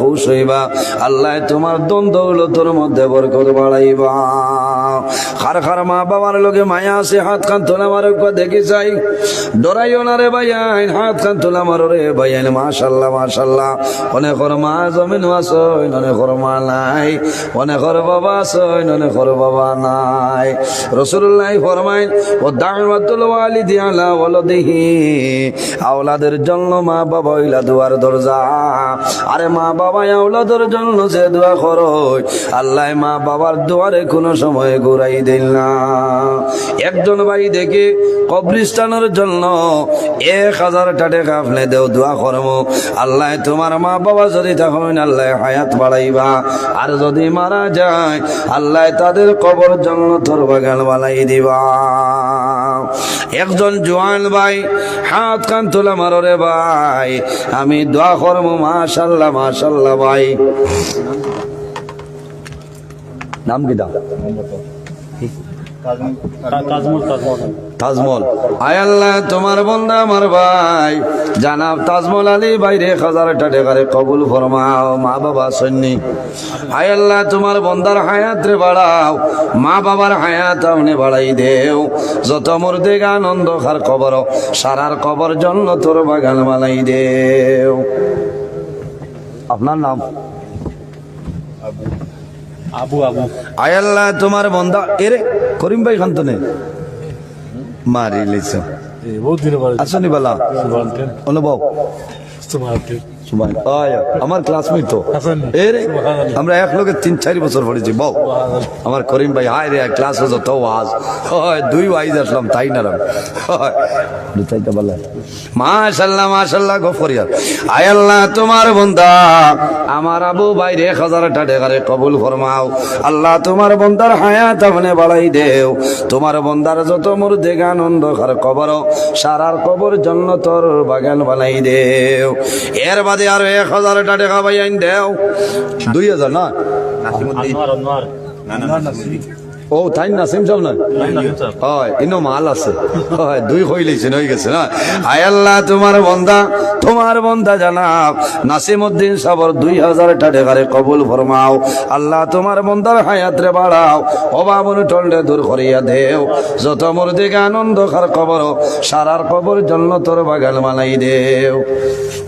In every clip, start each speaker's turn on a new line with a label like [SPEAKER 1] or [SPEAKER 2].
[SPEAKER 1] খুশ হইবা। আল্লাহ তোমার দ্বন্দ্ব তোর মধ্যে বরকত বাড়াইবা। খার মা বাবার লোকে মায়া আছে, হাত খান তোলা মার দেখি চাই ডরাইও না রে ভাইয়াইন হাত খান তোলা মারো রে ভাইয়াইন মাশাল্লাহ মাশাল্লাহ। অনেকর মা জমিন আসইন অনেকর মা নাই। অনেকর বাবা আসইন অনেকর বাবা নাই। রসুল্লাহ ফরমাইন ও দাওয়াতুল ওয়ালিদি আলা ওয়ালাদিহি। আওলাদের জন্য মা বাবা হইলা দুয়ার দরজা। আরে মা বাবা আওলাদের জন্য যে দোয়া করো আল্লাহ মা বাবার দুয়ারে কোনো সময় ঘুরাই দিল না। একজন ভাই দেখে কবরিস্তানের জন্য এক হাজার টাকা আপনি দেও দোয়া করব। আল্লাহ, তোমার মা বাবা যদি তখন আল্লাহ হায়াত বাড়াইবা, আর যদি মারা যায়, আল্লাহ তাদের কবর জন্য তোর বাগান বানাই দিবা। একজন জোয়ান ভাই, হাত কান তোলা মারো রে ভাই। আমি দোয়া করব, মাশাল্লাহ মাশাল্লাহ ভাই। নাম কি দাও?
[SPEAKER 2] তাজমহল
[SPEAKER 1] আয় আল্লাহ তোমার বন্ধা আমার ভাই। জানাব তাজমহল আলী বাইরে হাজার টাকারে কবুল ফরমাও মা বাবা সন্নি আয় আল্লাহ তোমার বন্দার হায়াত রে বাড়াও মা বাবার হায়াত আপনি বাড়াই দেও। যত মুর্দে আনন্দ খার কবর সারার কবর জন্য তোর বাগান বানাই দেও। আপনার নাম?
[SPEAKER 2] আবু আবু।
[SPEAKER 1] আয় আল্লাহ তোমার বন্ধা। এরে করিম ভাই খান তো নে মারি লিছ
[SPEAKER 2] বহুত দিন
[SPEAKER 1] আসনি বালা। অনুভব। আয় আমার ক্লাসমেট তো। এ রে আমরা এক লোকে তিন চারি বছর পড়েছি বউ। আমার করিম ভাই হায় রে ক্লাস হতো তো আজ দুই ওয়াইজ আসলাম তাই না দুটাইতে বলে মাশাল্লাহ মাশাল্লাহ গফরিয়া আয় আল্লাহ তোমার বন্ধা আমার আবু ভাই রে এক হাজার টাকারে কবুল ফরমাও। আল্লাহ তোমার বন্দার হায়াত আপনি বাড়াই দেও। তোমার বন্দার যত মুর্দে আনন্দ খার কবর সারার কবর জন্য তোর বাগান বানাই দেও। এর বাদে আরও এক হাজার টাকা ভাই আইন দেও। দুই হাজার না? ও তাই না? সিম সব না হয় ইনো মাল আছে। হয় দুই হইলেছেন হয়ে গেছে না? আয় আল্লাহ তোমার বন্ধা তোমার বন্ধা জানাব নাসিমউদ্দিন সাবর দুই হাজার টাকারে কবুল ফরমাও। আল্লাহ তোমার বন্দার হায়াত রে বাড়াও। অভাবন টন্ডে দূর করিয়া দেও। যত মোর দিকে আনন্দ খার কবর সারার কবর জন্য তোর বাগান মালাই দেও।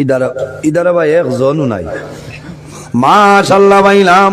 [SPEAKER 1] ইদারা ইদারা ভাই একজনও নাই। মাশাল্লাহ ভাইলাম।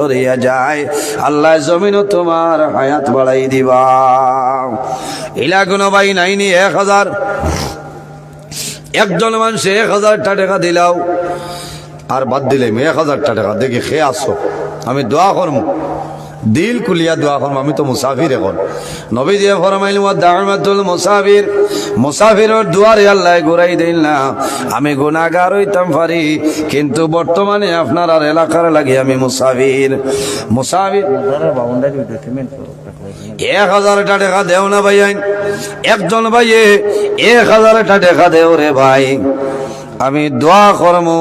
[SPEAKER 1] সরিয়া যায়। আল্লাহ জমিন তোমার হায়াত বাড়াই দিবা। ইলা কোনো ভাই নাইনি এক হাজার। একজন মানুষ এক হাজার টাকা দিলাও, আর বাদ দিলে এক হাজারটা টাকা। দেখি, খেয়ে আসো। আমি দোয়া করব দিল কুলিয়া দোয়া করব আমি তো মুসাফির এখন। নবী দিয়ে ফরমাইল দাহমাতুল মুসাফির। মুসাফিরের দুয়ারে আল্লাহ ঘুরাই দিল না। আমি গুনাগার হইতাম পারি কিন্তু বর্তমানে আপনার আর এলাকার লাগে আমি মুসাফির। মুসাফির এক হাজার টাকা দেও না ভাই একজন ভাইয়ে, এক হাজার টাকা দেও রে ভাই। আমি দোয়া করমু,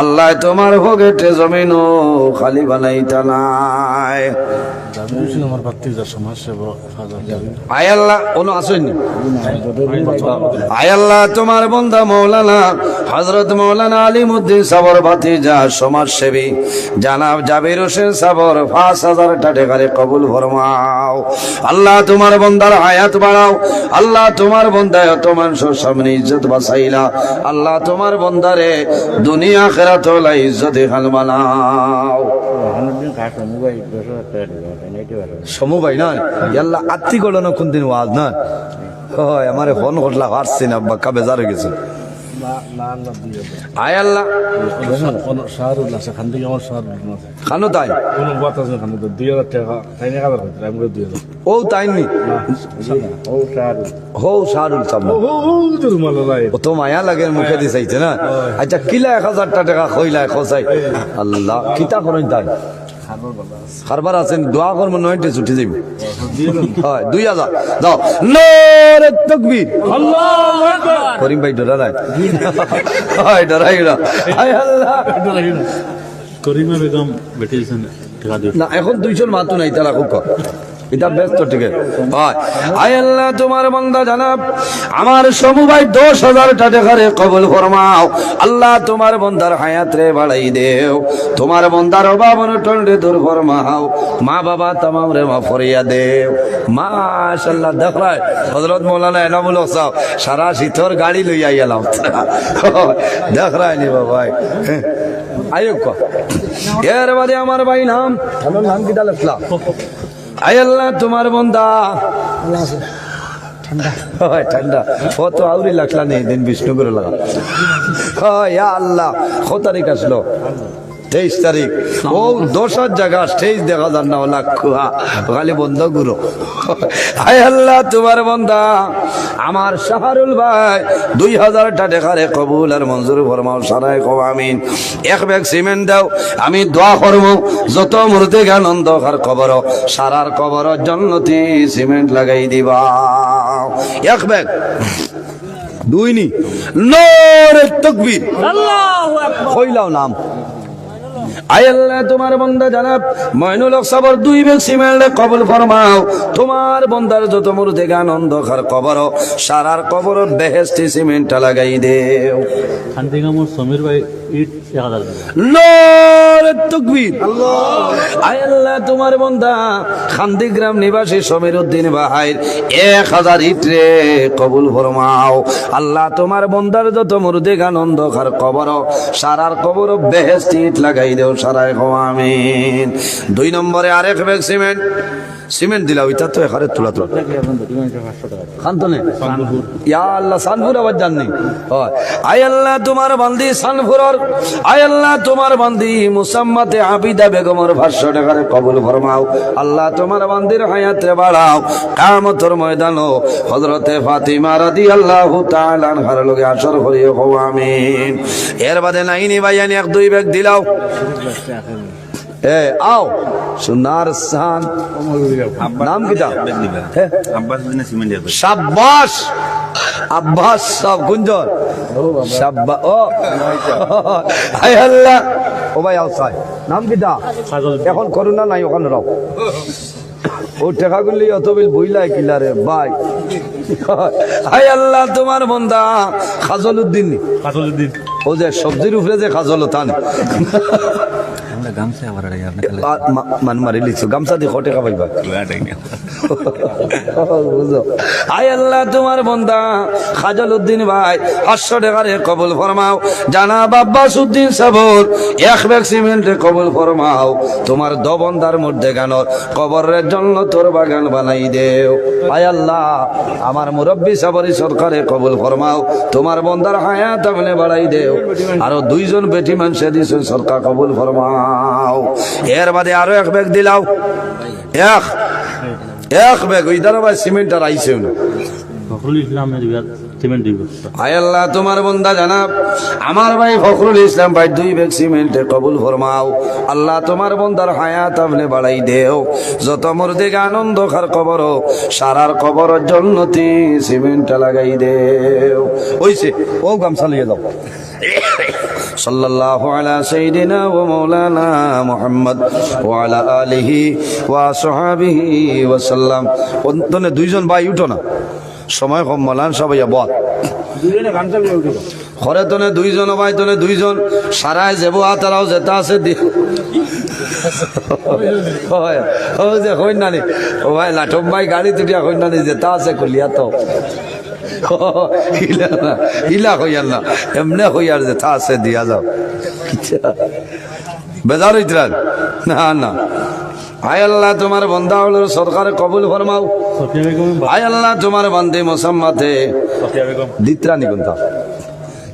[SPEAKER 1] আল্লাহ তোমার ভোগেটে জমিন খালি বানাইতা নাই। আলিমুদ্দিন সমাজসেবী। জানাব জাবির হোসেন পাঁচ কবুল আল্লাহ তোমার বন্দার আয়াত বাড়াও। আল্লাহ তোমার বন্দায় তোমার সামনে ইজ্জত বাসাইলা আল্লাহ তোমার বন্দারে, দুনিয়া খেরা ইজ্জতে হাল বানাও
[SPEAKER 2] অনেকদিন কাটলো মোবাইল দশ হাজার টাকা দিবে নাইটি পারবে
[SPEAKER 1] সমু ভাই না? ইয়াল্লা আত্মি করল না কোন ওয়াজ, না? হয়, আমারে ফোন ঘটলা পারছি না বাক্কা বেজার হয়ে গেছে। আয় আল্লাহ।
[SPEAKER 2] খান
[SPEAKER 1] তাই। ও তাই নি? হো
[SPEAKER 2] ও
[SPEAKER 1] তো মায়া লাগে মুখে দিছাইছে না? আচ্ছা কিলা এক হাজার টাকা কইলা খসাই আল্লাহ কিতা করেন তাই? খারবার আছেন দোয়া করব নয়টে ছুটি যাবি হয় দুই হাজার। দাও নরে তকবীর।
[SPEAKER 2] আল্লাহু আকবার।
[SPEAKER 1] করিম ভাই ডরা নাই? হয় ডরাই না। হায় আল্লাহ।
[SPEAKER 2] করিমা বেগম বেটে দিয়েছেন
[SPEAKER 1] না এখন দুইজন মাতু নাই তারা খুব। এটা ব্যস্ত হয় আয় আল্লাহ, তোমার বন্দা জানাব, আমার সমুবাই দশ হাজার টাকারে কবল ফরমাও। আল্লাহ তোমার বন্দার হায়াত রে বাড়াই দেও। তোমার বন্দার অভাব অনটন রে দূর ফরমাও। মা বাবা তামাম রে মা ফরিয়া দেও। মাশাল্লাহ দেখলাই হজরত মৌলানা এনামুল হসাও সারা শীতর গাড়ি লইয়া এলাম। দেখলাই নি বাবাই আয়ো ক। এর বাদে আমার ভাই নাম নাম কি ডাল ইসলাম আয় আল্লাহ তোমার বন্দা। হয় ঠান্ডা। কত আউরি লাগলা নেই দিন বিষ্ণু করে লাগা হয় আল্লাহ কত তারিখ আসলো। তেইশ তারিখ। ও দশার জায়গা স্টেজ দেখা যান না ওলা খালি বন্ধ গুরু। হায় আল্লাহ তোমার বন্ধা আমার শাহরুল ভাই দুই হাজার টাকারে কবুল আর মঞ্জুর ফরমাও সারাই কব আমিন। এক ব্যাগ সিমেন্ট দাও আমি দোয়া করব যত মূর্তি আনন্দ আর কবর সারার কবর জন্নতি সিমেন্ট লাগাই দিবা। এক ব্যাগ। দুই নি। নরে তকবীর। কইলাও নাম। আয় আল্লাহ তোমার বন্দা জানাব। ময়নুল সাবর দুই বেগ সিমেন্ট কবল ফরমাও। তোমার বন্দার যত মুরতে আনন্দ খার কবর সারার কবর বেহেস্তি সিমেন্টটা লাগাই দেও।
[SPEAKER 2] খান থেকে আমার সমীর ভাই ইট এক হাজার দিবে।
[SPEAKER 1] নরে তকবীর। আয় আল্লাহ তোমার বন্দা খান্দি নিবাসী সমীর উদ্দিন এক হাজার ইটরে কবুল ফরমাও। আল্লাহ তোমার বন্দার যত মুরদে আনন্দ খার কবর সারার কবর বেহেস্ত ইট লাগাই দেও। সারাই আমিন। দুই নম্বরে আরেক ব্যাগ সিমেন্ট। সিমেন্ট দিলা ওইটা তো এখানে তোলা তোলা। খান্তনে? ইয়া আল্লাহ সানপুর আবার জাননি? হয়। আয় আল্লাহ তোমার বান্দি সানপুরর আয় আল্লাহ তোমার বান্দি মুসাম্মাতে আবিদা বেগমর ভাষ্য টাকারে কবুল ফরমাও। আল্লাহ তোমার বান্দির হায়াতে বাড়াও। কামতর ময়দান হজরতে ফাতিমা রাদি আল্লাহ তাআলার হার লগে আসর করিও হও আমিন। এর বাদে নাইনি ভাইয়ানি এক দুই ব্যাগ দিলাও। এ আও। সোনার সান। নাম কিটা হ্যাঁ
[SPEAKER 3] আব্বাস দিনে সিমেন্ট দিয়ে
[SPEAKER 1] সাব্বাস। আব্বাস সব গুঞ্জন। সাব্বা ও। হাই আল্লাহ। ও ভাই আউসাই নাম কিটা
[SPEAKER 2] কাজল
[SPEAKER 1] এখন করোনা নাই ওখানে রাও। ও টাকাগুলি অত বিল বইলাই কিলা বাই ভাই। হাই আল্লাহ তোমার বন্দা। খাজল উদ্দিন
[SPEAKER 2] কাজল দিন
[SPEAKER 1] ও যে সবজির উপরে যে
[SPEAKER 3] কাজ হলো আপনি
[SPEAKER 1] মান মারি লিখছো গামছা দিয়ে খটে খাবাইবা বুঝো আয় আল্লাহ তোমার বন্দা খাজল উদ্দিন ভাই পাঁচশো টাকারে কবুল ফরমাও জানা বাব্বাস উদ্দিন সাবর এক ব্যাগ সিমেন্টে কবুল ফরমাও তোমার দ বন্দার মধ্যে গান কবরের জন্য তোর বাগান বানাই দেও। আয় আল্লাহ আমার মুরব্বী সাবরি সরকারে কবুল ফরমাও। তোমার বন্দার হায়াত আমলে বাড়াই দেও। আরও দুইজন বেটি মানুষে দিছে সরকার কবুল ফরমাও। এর বাদে আরও এক ব্যাগ দিলাও। এক। এক ব্যাগ ওই দ্বারা ভাই সিমেন্ট আর আইসে না। তোমার বন্দা জানাব। আমার ভাই ফখরুল ইসলাম ভাই দুই ব্যাগ সিমেন্টে কবুল ফরমাও। আল্লাহ তোমার বন্দার হায়াত আপনি বাড়াই দেও। যত মোর দিকে আনন্দ খার কবর সারার কবর জন্নতি সিমেন্টটা লাগাই দেও। ওইছে ও গামছা লিয়ে যাও। صلى الله على سيدنا ومولانا محمد وعلى آله وصحبه وسلم অন্তনে দুইজন ভাই উঠো না সময় কম মলান সবাই বল
[SPEAKER 2] দুজনে গামছা লিয়ে উঠে
[SPEAKER 1] ঘরে তনে দুইজন ভাই তনে দুইজন সারায় যাবো তারাও যেটা আছে দি হয় ও যে হইন নানি ও ভাই লাঠম ভাই গাড়ি তুলিয়া হইন নানি যেটা আছে কুলিয়া তো হিলা না হিলা হইয়ার না এমনি হইয়ার যেটা আছে দিয়া যাও বেজার হইতরান না না আয় আল্লাহ তোমার বন্ধা হল সরকারে কবুল ফরমাও। আয় আল্লাহ তোমার বান্দে মোসাম্মাতে দিত্রা কোনটা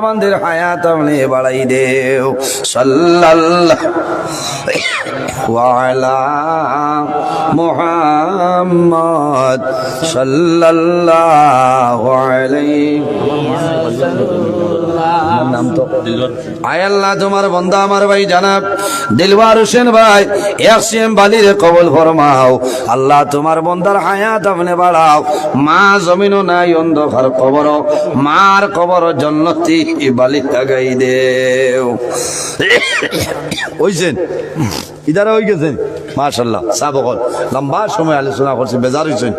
[SPEAKER 1] বান্দের হায়াত আপনি বাড়াই দেও। সাল্লাল্লাহ। ওয়ালা মুহাম্মদ সাল্লাল্লাহু আমার আয় আল্লাহ, তোমার বন্ধা আমার ভাই জানাব। দিলওয়ার হোসেন ভাই এসএম বালির কবল ফরমাও। আল্লাহ, তোমার বন্দার হায়াত আপনি বাড়াও। মা জমিনও নাই অন্ধকার কবর, মার কবর জন্নতি বালি লাগাই দেও ওইছেন ইদারা হয়ে গেছেন মাশাল্লাহ সাবকল। লম্বা সময় আলোচনা করছি, বেজার হয়েছেন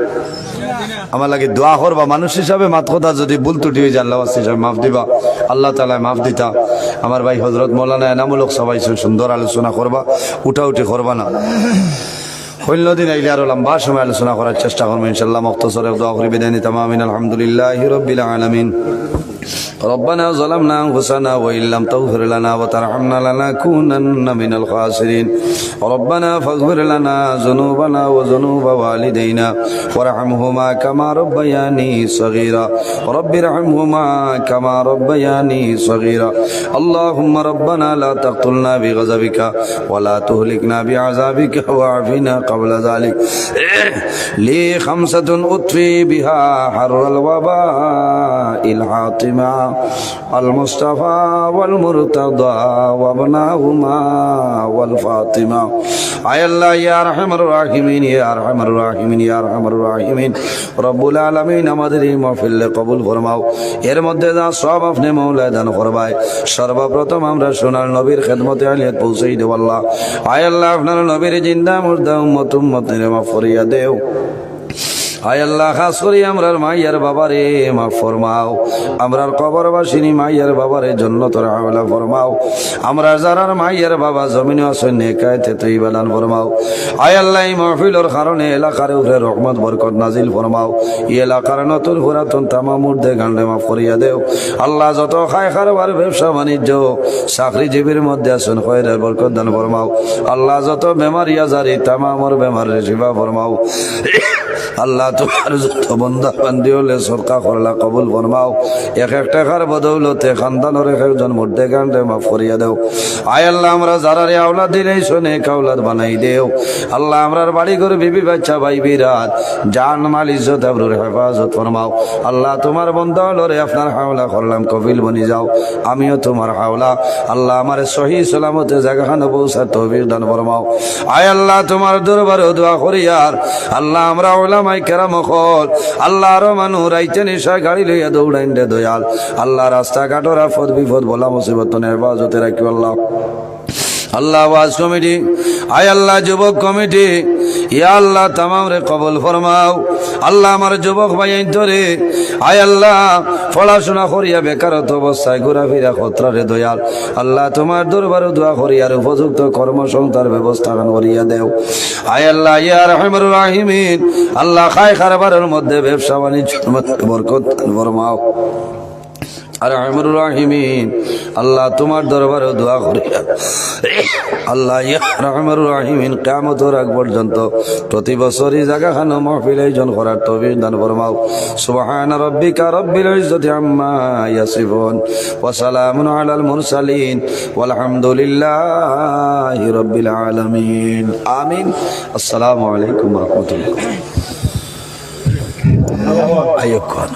[SPEAKER 1] আমার লাগে দোয়া করবা, মানুষ হিসাবে মাত কথা যদি ভুল ত্রুটি হয়ে যায়, আল্লাহ হিসাবে মাফ দিবা। আল্লাহ তালায় মাফ দিতা। আমার ভাই হজরত মৌলানা এনামূলক সবাই সুন্দর আলোচনা করবা, উঠা উঠি করবা না। হইল দিন আইলে আরও লম্বা সময় আলোচনা করার চেষ্টা করব ইনশাল্লাহ মক্তসরে দোয়া করি, বিদায় নিতাম। আমিন, আলহামদুলিল্লাহ রবিল আলমিন। ربنا ظلمنا انفسنا وان لم تغفر لنا وترحمنا لنكونن من الخاسرين ربنا فاغفر لنا ذنوبنا وذنوب والدينا وارحمهما كما ربياني صغيرا رب ارحمهما كما ربياني صغيرا اللهم ربنا لا تقتلنا بغضبك ولا تهلكنا بعذابك واعفنا قبل ذلك لي خمسة أطفي بها حر الوباء الحاطمة المصطفى والمرتضى وابناهما والفاطمة আয় আল্লাহ ইয়া রহমার রাহিমিন ইয়া রহমার রাহিমিন ইয়া রহমার রাহিমিন রব্বুল আলামিন আমাদের এই মাহফিলে কবুল ফরমাও এর মধ্যে যা সব আপনি মৌলায় দান করবাই সর্বপ্রথম আমরা সোনার নবীর খেদমতে আলিয়াত পৌঁছেই দেব আল্লাহ আয় আল্লাহ আপনার নবীর জিন্দা মুর্দা উম্মত উম্মত মাফ করিয়া দেও আয় আল্লাহ, খাস করি আমরার মাইয়ার বাবারে মা ফরমাও। আমরার কবর বাসিনী মাইয়ার বাবারে জন্য তোর হাওলা ফরমাও। আমরা যারার মাইয়ার বাবা জমিনে আসেন নেকায়তে তুই বাদান ফরমাও। আয় আল্লাহ, এই মাহফিলর কারণে এলাকার উপরে রহমত, বরকত নাজিল ফরমাও। এই এলাকার নতুন পুরাতন তামা মুর্দে গান্ডে মাফ করিয়া দেও। আল্লাহ যত খায় খারবার ব্যবসা বাণিজ্য, চাকরিজীবীর মধ্যে আসুন খয়ের বরকত দান ফরমাও। আল্লাহ যত বেমারি আজারি, তামামর বেমার শিবা ফরমাও। আল্লাহ তোমার যত বন্ধা বান্ধি হলে সরকার করলা কবুল ফরমাও। এক এক টাকার বদৌলতে খানদানোর এক একজন মধ্যে গান্ডে মাফ করিয়া দেও। আয় আল্লাহ, আমরা যারা রে আওলাদ দিলেই শোনে কাউলাদ বানাই দেও। আল্লাহ, আমরার বাড়ি করে বিবি বাচ্চা, ভাই বিরাট, জান, মাল, ইজ্জত, আবরুর হেফাজত ফরমাও। আল্লাহ, তোমার বন্ধ হলো রে, আপনার হাওলা করলাম, কবিল বনি যাও। আমিও তোমার হাওলা। আল্লাহ, আমার সহি সালামতে জায়গাখানে পৌঁছার তহবিল দান ফরমাও। আয় আল্লাহ, তোমার দরবারে দোয়া করি আর। আল্লাহ, আমরা ওলামাই কেরাম কল আল্লাহ আরও মানুষ রাইতে নিশা গাড়ি লইয়া দৌড়াইন দে দয়াল। আল্লাহ রাস্তাঘাটর আফদ বিপদ বলা মুসিবত হেফাজতে রাখি আল্লাহ। আল্লাহ ওয়াজ কমিটি, আয় আল্লাহ যুবক কমিটি ইয়া আল্লাহ তামাম রে কবল ফরমাও। আল্লাহ আমার যুবক ভাই ধরে, আয় আল্লাহ, পড়াশোনা করিয়া বেকারত অবস্থায় ঘোরাফেরা খতরা রে দয়াল। আল্লাহ তোমার দরবারে দোয়া করিয়ার উপযুক্ত কর্মসংস্থার ব্যবস্থা করিয়া দেও। আয় আল্লাহ, ইয়া রহমান, আল্লাহ খায় খারবারের মধ্যে ব্যবসা বাণিজ্য বরকত ফরমাও। আল্লাহ তোমার দরবারে দোয়া করি আল্লাহ কেমত রাখ পর্যন্ত প্রতি বছরই জায়গা খানো মহফিল আয়োজন করার তবির দান ফরমাও। সুবহান রব্বিকা রব্বিল ইজ্জতি আম্মা ইয়াসিফুন, ওয়া সালামুন আলাল মুরসালিন, ওয়ালহামদুলিল্লাহি রব্বিল আলামিন। আমিন। আসসালামু আলাইকুম ওয়া রাহমাতুল্লাহ। আইয়ুকুম